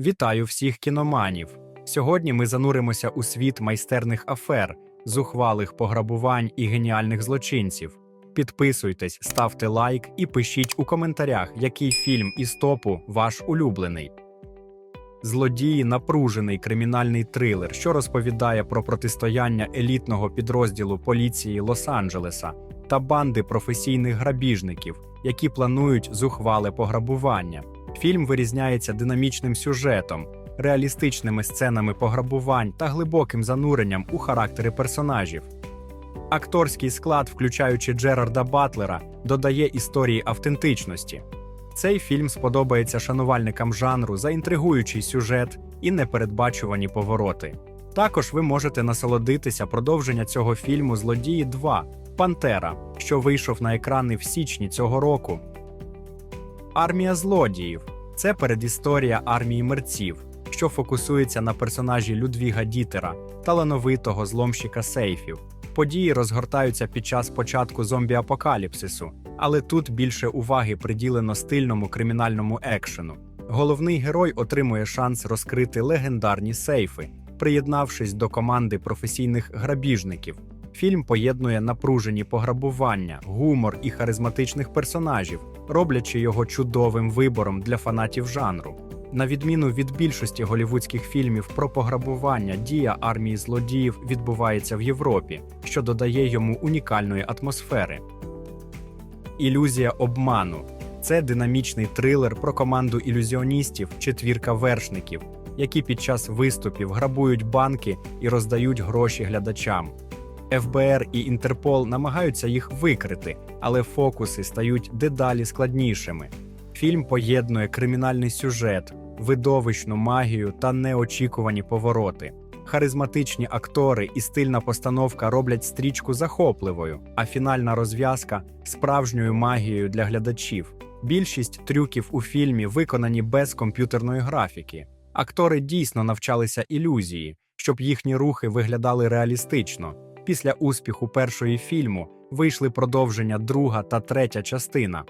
Вітаю всіх кіноманів! Сьогодні ми зануримося у світ майстерних афер, зухвалих пограбувань і геніальних злочинців. Підписуйтесь, ставте лайк і пишіть у коментарях, який фільм із топу ваш улюблений. Злодії напружений кримінальний трилер, що розповідає про протистояння елітного підрозділу поліції Лос-Анджелеса та банди професійних грабіжників, які планують зухвале пограбування. Фільм вирізняється динамічним сюжетом, реалістичними сценами пограбувань та глибоким зануренням у характери персонажів. Акторський склад, включаючи Джерарда Батлера, додає історії автентичності. Цей фільм сподобається шанувальникам жанру за інтригуючий сюжет і непередбачувані повороти. Також ви можете насолодитися продовження цього фільму Злодії 2 Пантера, що вийшов на екрани в січні цього року. Армія злодіїв це передісторія армії мерців, що фокусується на персонажі Людвіга Дітера, талановитого зломщика сейфів. Події розгортаються під час початку зомбі-апокаліпсису, але тут більше уваги приділено стильному кримінальному екшену. Головний герой отримує шанс розкрити легендарні сейфи, приєднавшись до команди професійних грабіжників. Фільм поєднує напружені пограбування, гумор і харизматичних персонажів, роблячи його чудовим вибором для фанатів жанру. На відміну від більшості голівудських фільмів про пограбування, дія армії злодіїв відбувається в Європі, що додає йому унікальної атмосфери. Ілюзія обману це динамічний трилер про команду ілюзіоністів, четвірка вершників, які під час виступів грабують банки і роздають гроші глядачам. ФБР і Інтерпол намагаються їх викрити, але фокуси стають дедалі складнішими. Фільм поєднує кримінальний сюжет, видовищну магію та неочікувані повороти. Харизматичні актори і стильна постановка роблять стрічку захопливою, а фінальна розв'язка справжньою магією для глядачів. Більшість трюків у фільмі виконані без комп'ютерної графіки. Актори дійсно навчалися ілюзії, щоб їхні рухи виглядали реалістично. Після успіху першої фільму вийшли продовження друга та третя частина.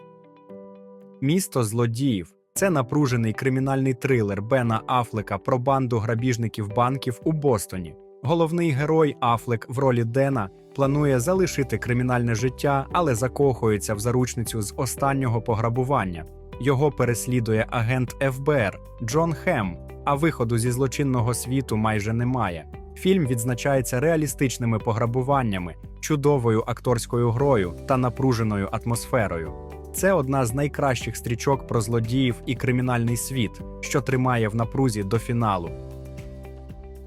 Місто злодіїв це напружений кримінальний трилер Бена Афлека про банду грабіжників банків у Бостоні. Головний герой Афлек в ролі Дена планує залишити кримінальне життя, але закохується в заручницю з останнього пограбування. Його переслідує агент ФБР Джон Хем, а виходу зі злочинного світу майже немає. Фільм відзначається реалістичними пограбуваннями, чудовою акторською грою та напруженою атмосферою. Це одна з найкращих стрічок про злодіїв і кримінальний світ, що тримає в напрузі до фіналу.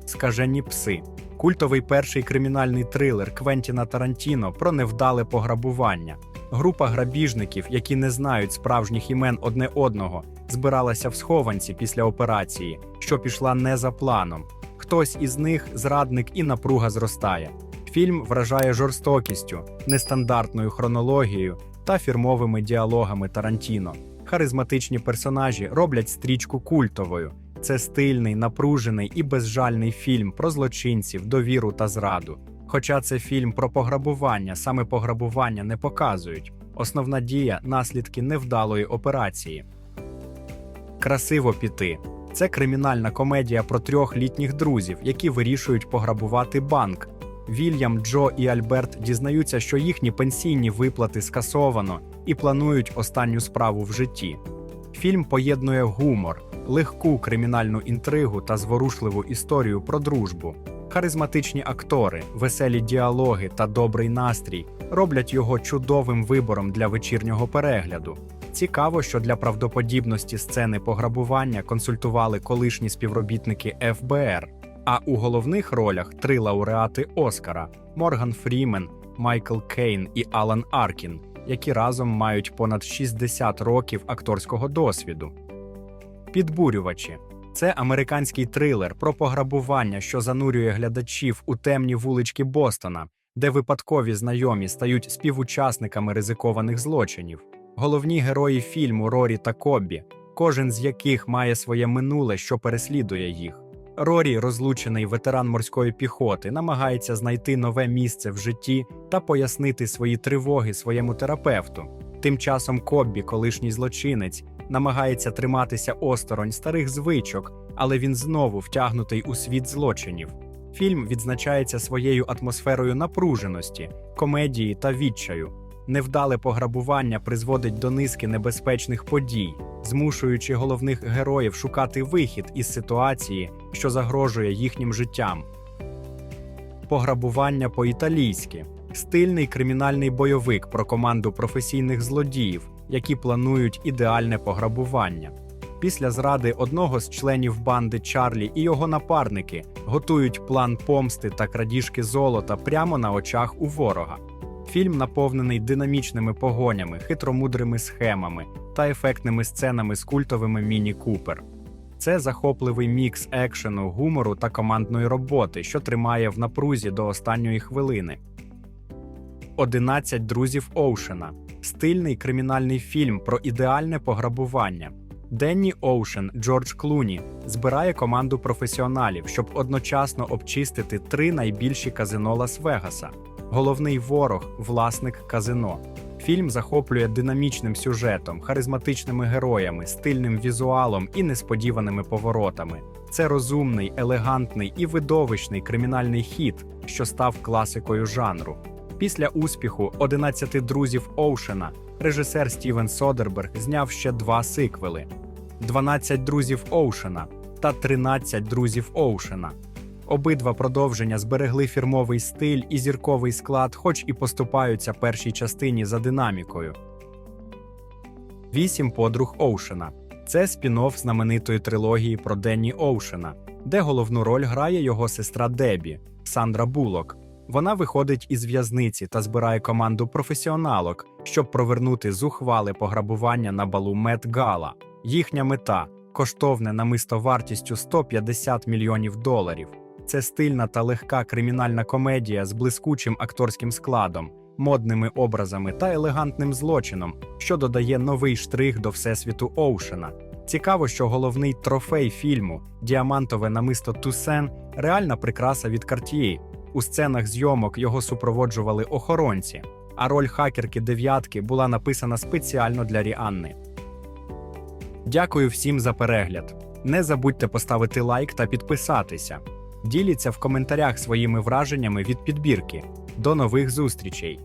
Скажені пси. Культовий перший кримінальний трилер Квентіна Тарантіно про невдале пограбування. Група грабіжників, які не знають справжніх імен одне одного, збиралася в схованці після операції, що пішла не за планом. Хтось із них зрадник і напруга зростає. Фільм вражає жорстокістю, нестандартною хронологією та фірмовими діалогами Тарантіно. Харизматичні персонажі роблять стрічку культовою. Це стильний, напружений і безжальний фільм про злочинців, довіру та зраду. Хоча це фільм про пограбування, саме пограбування не показують. Основна дія наслідки невдалої операції. Красиво піти. Це кримінальна комедія про трьох літніх друзів, які вирішують пограбувати банк. Вільям, Джо і Альберт дізнаються, що їхні пенсійні виплати скасовано і планують останню справу в житті. Фільм поєднує гумор, легку кримінальну інтригу та зворушливу історію про дружбу. Харизматичні актори, веселі діалоги та добрий настрій роблять його чудовим вибором для вечірнього перегляду. Цікаво, що для правдоподібності сцени пограбування консультували колишні співробітники ФБР. А у головних ролях три лауреати Оскара: Морган Фрімен, Майкл Кейн і Алан Аркін, які разом мають понад 60 років акторського досвіду. Підбурювачі це американський трилер про пограбування, що занурює глядачів у темні вулички Бостона, де випадкові знайомі стають співучасниками ризикованих злочинів. Головні герої фільму Рорі та Коббі, кожен з яких має своє минуле, що переслідує їх. Рорі, розлучений ветеран морської піхоти, намагається знайти нове місце в житті та пояснити свої тривоги своєму терапевту. Тим часом Коббі, колишній злочинець, намагається триматися осторонь старих звичок але він знову втягнутий у світ злочинів. Фільм відзначається своєю атмосферою напруженості, комедії та відчаю. Невдале пограбування призводить до низки небезпечних подій, змушуючи головних героїв шукати вихід із ситуації, що загрожує їхнім життям. Пограбування по-італійськи стильний кримінальний бойовик про команду професійних злодіїв, які планують ідеальне пограбування. Після зради одного з членів банди Чарлі і його напарники готують план помсти та крадіжки золота прямо на очах у ворога. Фільм наповнений динамічними погонями, хитромудрими схемами та ефектними сценами з культовими Міні Купер. Це захопливий мікс екшену, гумору та командної роботи, що тримає в напрузі до останньої хвилини. 11 друзів Оушена стильний кримінальний фільм про ідеальне пограбування. Денні Оушен Джордж Клуні збирає команду професіоналів, щоб одночасно обчистити три найбільші казино Лас-Вегаса. Головний ворог власник казино. Фільм захоплює динамічним сюжетом, харизматичними героями, стильним візуалом і несподіваними поворотами. Це розумний, елегантний і видовищний кримінальний хід, що став класикою жанру. Після успіху «11 друзів Оушена режисер Стівен Содерберг зняв ще два сиквели: «12 друзів Оушена та «13 друзів Оушена. Обидва продовження зберегли фірмовий стиль і зірковий склад, хоч і поступаються першій частині за динамікою. Вісім подруг Оушена це спін-офф знаменитої трилогії про Денні Оушена, де головну роль грає його сестра Дебі Сандра Булок. Вона виходить із в'язниці та збирає команду професіоналок, щоб провернути зухвале пограбування на балу Мет Гала. Їхня мета коштовне намисто вартістю 150 мільйонів доларів. Це стильна та легка кримінальна комедія з блискучим акторським складом, модними образами та елегантним злочином, що додає новий штрих до всесвіту Оушена. Цікаво, що головний трофей фільму діамантове намисто Тусен реальна прикраса від Cartier. У сценах зйомок його супроводжували охоронці, а роль хакерки дев'ятки була написана спеціально для Ріанни. Дякую всім за перегляд. Не забудьте поставити лайк та підписатися. Діліться в коментарях своїми враженнями від підбірки. До нових зустрічей!